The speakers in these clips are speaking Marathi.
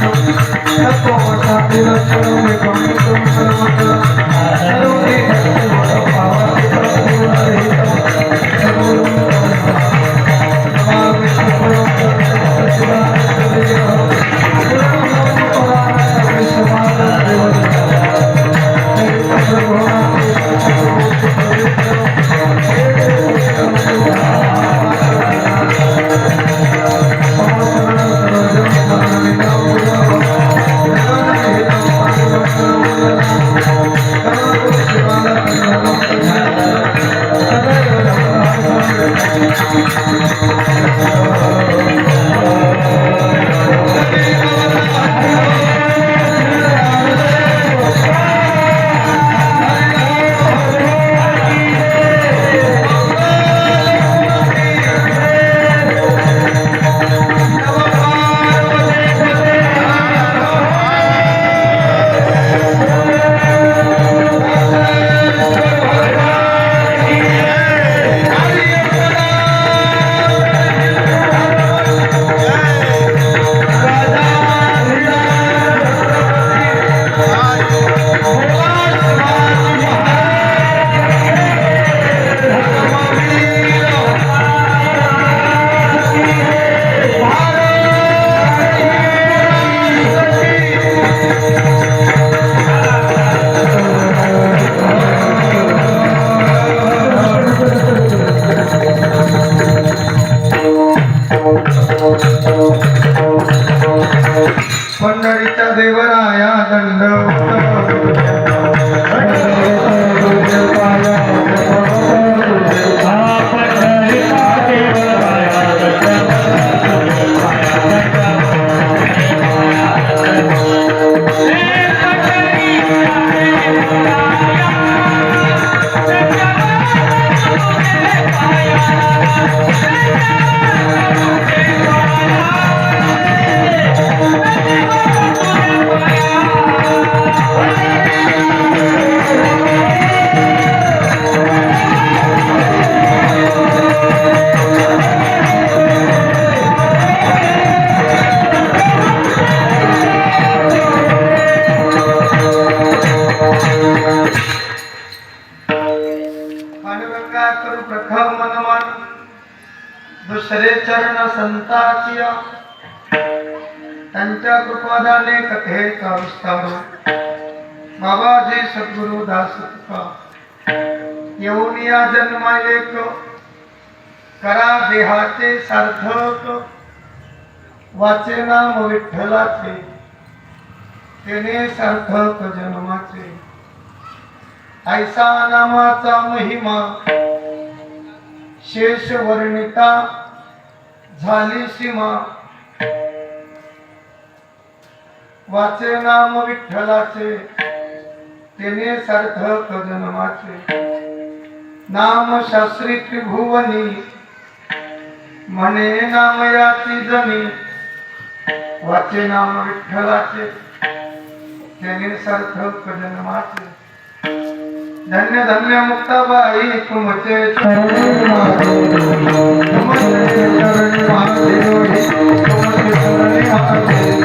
Thank you. thank दुसरे चरण संताची त्यांच्या कृपादाने कथेचा विस्तार? बाबाजी सद्गुरु दास तुका येऊन या जन्मा एक करा देहाचे सार्थक। वाचे नाम विठ्ठलाचे। तेने सार्थक जन्माचे। ऐसा नामाचा महिमा। शेष वर्णिता झाली सीमा. वाचे नाम विठ्ठलाचे तेने सार्थक जन्माचे नाम शास्त्री त्रिभुवनी म्हणे नाम याची जनी वाचे नाम विठ्ठलाचे त्याने सार्थक जन्माचे धन्य धन्य मुक्ताबाई तुमचे चरण माधुरी. तुमचे चरण माधुरी. तुमचे चरण माधुरी.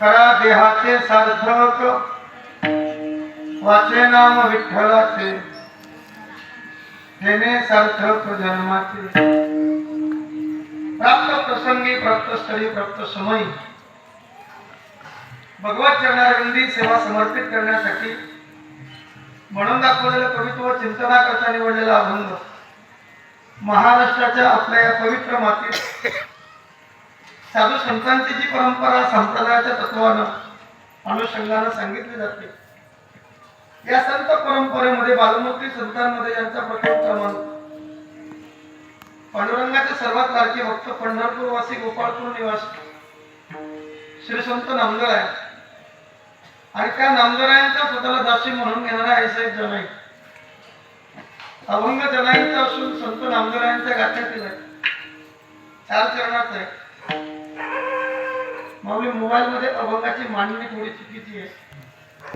खरा देहाचे सार्थक. वाचे नाम विठ्ठलाचे. तेने सार्थक जन्माचे. प्राप्त प्रसंगी प्राप्त स्थळी प्राप्त समयी. भगवत चरणारविंदी सेवा समर्पित करण्यासाठी म्हणून दाखवलेलं कवित्व चिंतना करता निवडलेला अभंग. महाराष्ट्राच्या आपल्या या पवित्र मातीत साधू संतांची जी परंपरा संप्रदायाच्या तत्वानं अनुषंगानं सांगितली जाते. या संत परंपरेमध्ये बालमूर्ती संतांमध्ये यांचा प्रथम क्रमांक. पांडुरंगाचे सर्वात लाडके भक्त पंढरपूरवासी गोपाळपूर निवासी. श्री संत नामदेव आहे आणि त्या नामदेवरायांच्या स्वतःला दासी म्हणून घेणारा आईसाहेब जनाई. अभंग जनाईंचा असून संत नामदेवरायांच्या गाथ्यातील आहे चार चरणात आहे. माऊली मोबाईल मध्ये अभंगाची मांडणी थोडी चुकीची आहे.